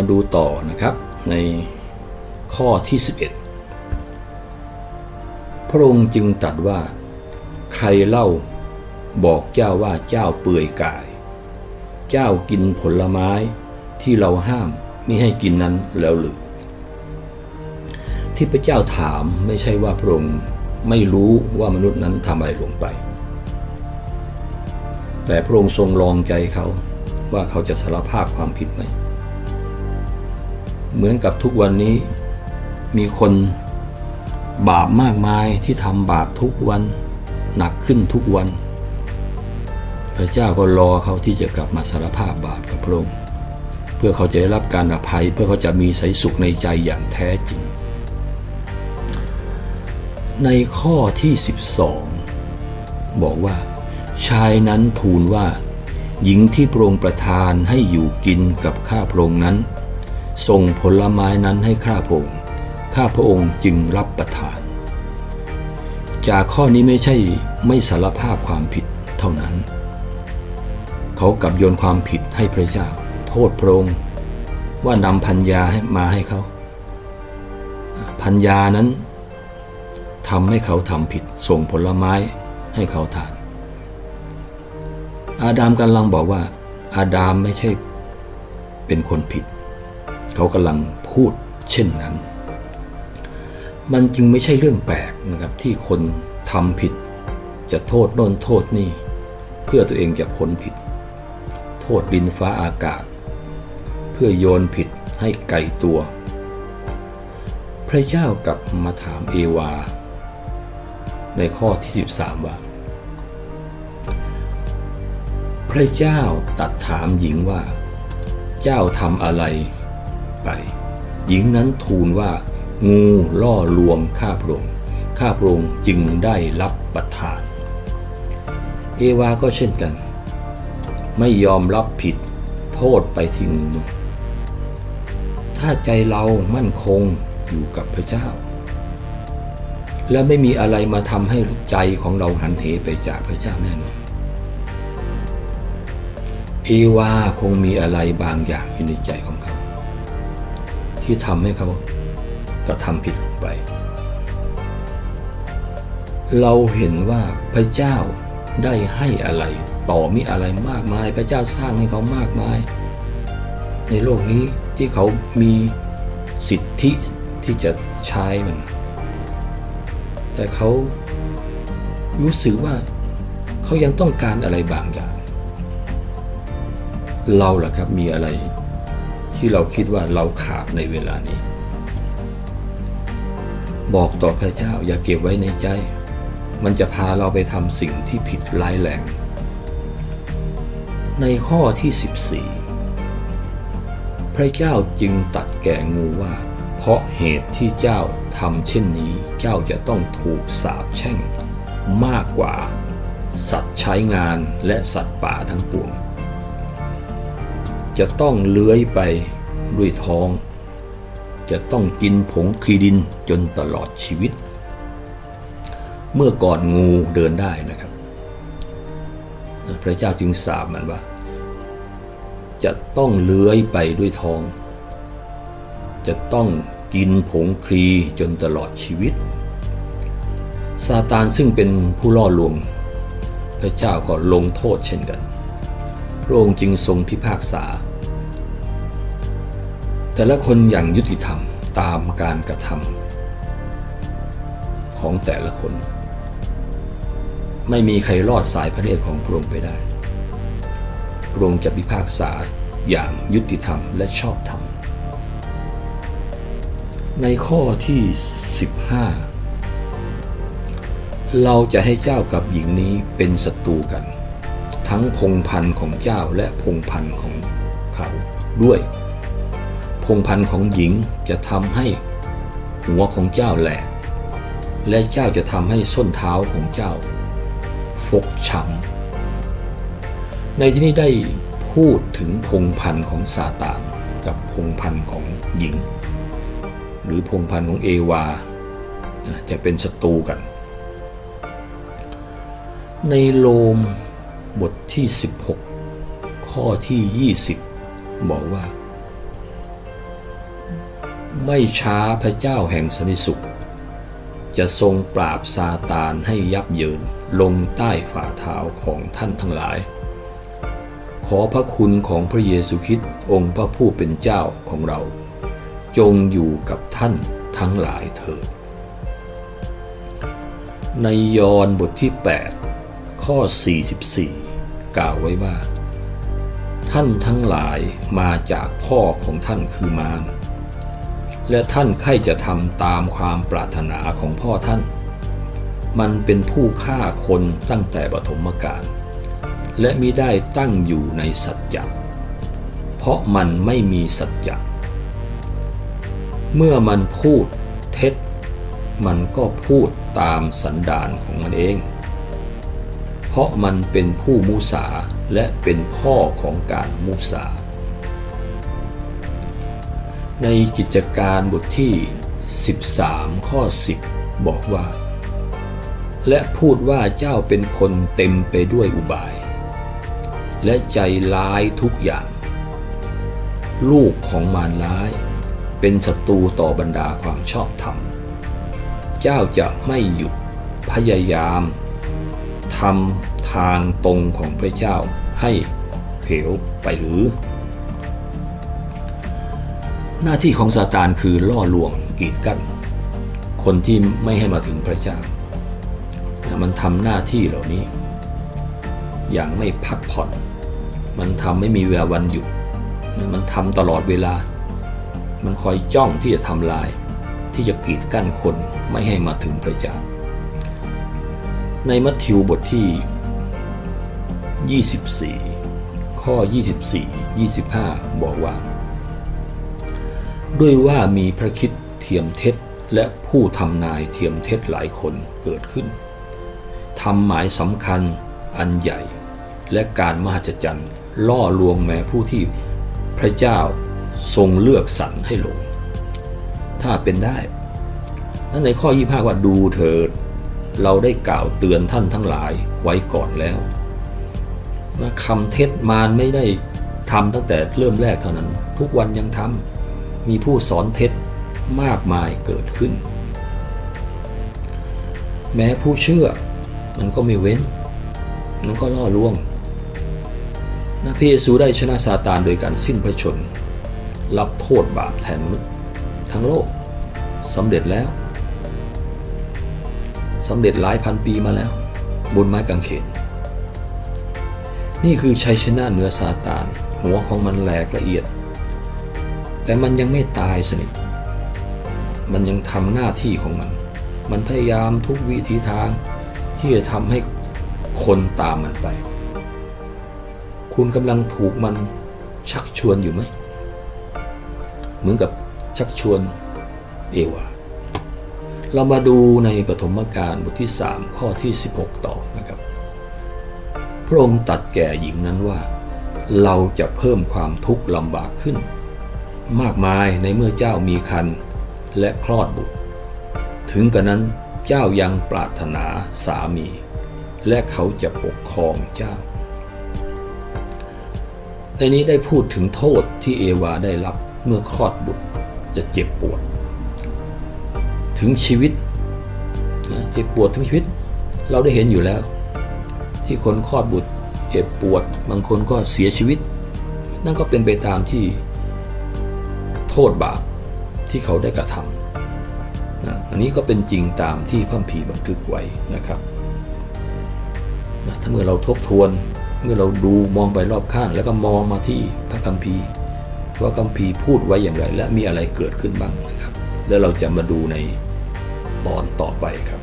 ามาดูต่อนะครับในข้อที่ 11 พระองค์จึงตรัสว่า ใครเล่าบอกเจ้าว่าเจ้าเปื่อยกาย เจ้ากินผลไม้ที่เราห้ามม่ให้กินนั้นแล้วหรือที่พระเจ้าถามไม่ใช่ว่าพระองค์ไม่รู้ว่ามนุษย์นั้นทำอะไรลงไป แต่พระองค์ทรงลองใจเขาว่าเขาจะสารภาพความผิดไหม เหมือนกับทุกวันนี้ มีคนบาปมากมายที่ทำบาปทุกวันหนักขึ้นทุกวัน พระเจ้าก็รอเขาที่จะกลับมาสารภาพบาปกับพระองค์เพื่อเขาจะได้รับการอภัย เพื่อเขาจะมีใสสุขในใจอย่างแท้จริง ในข้อที่ 12 บอกว่า ชายนั้นทูลว่า หญิงที่พระองค์ประทานให้อยู่กินกับข้าพระองค์นั้น ส่งผลไม้นั้นให้ข้าพระองค์ ข้าพระองค์จึงรับประทาน จากข้อนี้ไม่ใช่ไม่สารภาพความผิดเท่านั้น เขากลับโยนความผิดให้พระเจ้า โทษพระองค์ว่านำพัญญาให้มาให้เขา พัญญานั้นทำให้เขาทำผิด ส่งผลไม้ให้เขาทาน อาดามกำลังบอกว่า อาดามไม่ใช่เป็นคนผิด เขากำลังพูดเช่นนั้น มันจึงไม่ใช่เรื่องแปลกนะครับที่คนทำผิด จะโทษโน่นโทษนี่ เพื่อตัวเองจะพ้นผิด โทษดินฟ้าอากาศ เพื่อโยนผิดให้ไกลตัว พระเจ้ากลับมาถามเอวา ในข้อที่ 13 ว่า พระเจ้าตัดถามหญิงว่า เจ้าทำอะไร ไป หญิงนั้นทูลว่า งูล่อลวงข้าพระองค์ข้าพระองค์จึงได้รับประทาน เอวาก็เช่นกัน ไม่ยอมรับผิดโทษไปทิ้งถ้าใจเรามั่นคงอยู่กับพระเจ้า และไม่มีอะไรมาทำให้ใจของเราหันเหไปจากพระเจ้าแน่นอนเอวาคงมีอะไรบางอย่างอยู่ในใจของเขา ที่ทำให้เขากระทำผิดลงไป เราเห็นว่าพระเจ้าได้ให้อะไร ต่อมีอะไรมากมาย พระเจ้าสร้างให้เขามากมาย ในโลกนี้ที่เขามีสิทธิที่จะใช้มัน แต่เขารู้สึกว่าเขายังต้องการอะไรบางอย่าง เราล่ะครับมีอะไร ที่เราคิดว่าเราขาดในเวลานี้ บอกต่อพระเจ้าอย่าเก็บไว้ในใจ มันจะพาเราไปทำสิ่งที่ผิดร้ายแรง ในข้อที่ 14 พระเจ้าจึงตัดแก่งูว่า เพราะเหตุที่เจ้าทำเช่นนี้เจ้าจะต้องถูกสาปแช่งมากกว่า สัตว์ใช้งานและสัตว์ป่าทั้งปวง จะต้องเลื้อยไปด้วยท้อง จะต้องกินผงคีดินจนตลอดชีวิต เมื่อก่อนงูเดินได้นะครับ พระเจ้าจึงสาบมันว่า จะต้องเลื้อยไปด้วยท้อง จะต้องกินผงคลีจนตลอดชีวิต ซาตานซึ่งเป็นผู้ล่อลวง พระเจ้าก็ลงโทษเช่นกัน พระองค์จึงทรงพิพากษา แต่ละคนอย่างยุติธรรมตามการกระทำของแต่ละคน ไม่มีใครรอดสายพระเนตรของพระองค์ไปได้ พระองค์จะพิพากษาอย่างยุติธรรมและชอบธรรม ในข้อที่ 15 เราจะให้เจ้ากับหญิงนี้เป็นศัตรูกัน ทั้งพงพันธ์ของเจ้าและพงพันธ์ของเขาด้วย งพันของหญิงจะทำให้หัวของเจ้าแหลก และเจ้าจะทำให้ส้นเท้าของเจ้า ฟกช้ำในที่นี้ได้พูดถึงพงพันของซาตานกับพงพันของหญิง หรือพงพันของเอวาจะเป็นศัตรูกัน ในโลมบทที่ 16 ข้อที่ 20 บอกว่า ไม่ช้าพระเจ้าแห่งสันติสุข จะทรงปราบซาตานให้ยับเยินลงใต้ฝ่าเท้าของท่านทั้งหลาย ขอพระคุณของพระเยซูคริสต์องค์พระผู้เป็นเจ้าของเรา จงอยู่กับท่านทั้งหลายเถิดในยอห์นบทที่ 8 ข้อ 44 กล่าวไว้ว่า ท่านทั้งหลายมาจากพ่อของท่านคือมาร และท่านใครจะทำตามความปรารถนาของพ่อท่าน มันเป็นผู้ฆ่าคนตั้งแต่ปฐมกาลและมิได้ตั้งอยู่ในสัจจะเพราะมันไม่มีสัจจะเมื่อมันพูดเท็จ มันก็พูดตามสันดานของมันเอง เพราะมันเป็นผู้มุสาและเป็นพ่อของการมุสา ในกิจการบทที่ 13 ข้อ 10 บอกว่า และพูดว่าเจ้าเป็นคนเต็มไปด้วยอุบาย และใจร้ายทุกอย่าง ลูกของมารร้าย เป็นศัตรูต่อบรรดาความชอบธรรม เจ้าจะไม่หยุดพยายามทำทางตรงของพระเจ้าให้เขียวไปหรือ หน้าที่ของซาตานคือล่อลวงกีดกั้น คนที่ไม่ให้มาถึงพระเจ้ามันทำหน้าที่เหล่านี้ อย่างไม่พักผ่อน มันทำไม่มีเวลาวันหยุด มันทำตลอดเวลา มันคอยจ้องที่จะทำลาย ที่จะกีดกั้นคนไม่ให้มาถึงพระเจ้า ในมัทธิวบทที่ 24 ข้อ 24 25 บอกว่า ด้วยว่ามีพระคิดเทียมเท็จและผู้ทำนายเทียมเท็จหลายคนเกิดขึ้นทำหมายสำคัญอันใหญ่ และการมหัศจรรย์ล่อลวงแม้ผู้ที่พระเจ้าทรงเลือกสรรให้หลง ถ้าเป็นได้นั่นในข้อ 25 ว่าดูเถิด เราได้กล่าวเตือนท่านทั้งหลายไว้ก่อนแล้วนะคำเท็จมารไม่ได้ทำตั้งแต่เริ่มแรกเท่านั้น ทุกวันยังทำ มีผู้สอนเท็จมากมายเกิดขึ้น แม้ผู้เชื่อ มันก็ไม่เว้น มันก็ล่อลวงนะพระเยซูได้ชนะซาตานโดยการสิ้นพระชน รับโทษบาปแทนมนุษย์ทั้งโลกสำเร็จแล้วสำเร็จหลายพันปีมาแล้ว บนไม้กางเขน นี่คือชัยชนะเหนือซาตาน หัวของมันแหลกละเอียด แต่มันยังไม่ตายสนิท มันยังทำหน้าที่ของมัน มันพยายามทุกวิธีทางที่จะทำให้คนตามมันไป คุณกำลังถูกมันชักชวนอยู่ไหม เหมือนกับชักชวนเอวาเรามาดูในปฐมกาลบทที่ 3 ข้อที่ 16 ต่อนะครับ พระองค์ตัดแก่หญิงนั้นว่า เราจะเพิ่มความทุกข์ลำบากขึ้น มากมายในเมื่อเจ้ามีคันและคลอดบุตร ถึงกระนั้นเจ้ายังปรารถนาสามี และเขาจะปกครองเจ้า ในนี้ได้พูดถึงโทษที่เอวาได้รับเมื่อคลอดบุตรจะเจ็บปวด ถึงชีวิตเจ็บปวดถึงชีวิต เราได้เห็นอยู่แล้ว ที่คนคลอดบุตรเจ็บปวด บางคนก็เสียชีวิต นั่นก็เป็นไปตามที่ โทษบาปที่เขาได้กระทำนะอันนี้ก็เป็นจริงตามที่พระคัมภีร์บันทึกไว้นะครับนะถ้าเมื่อเราทบทวนเมื่อเราดูมองไปรอบข้าง แล้วก็มองมาที่พระคัมภีร์ว่าคัมภีร์พูดไว้อย่างไร และมีอะไรเกิดขึ้นบ้างนะครับ แล้วเราจะมาดูในตอนต่อไปครับ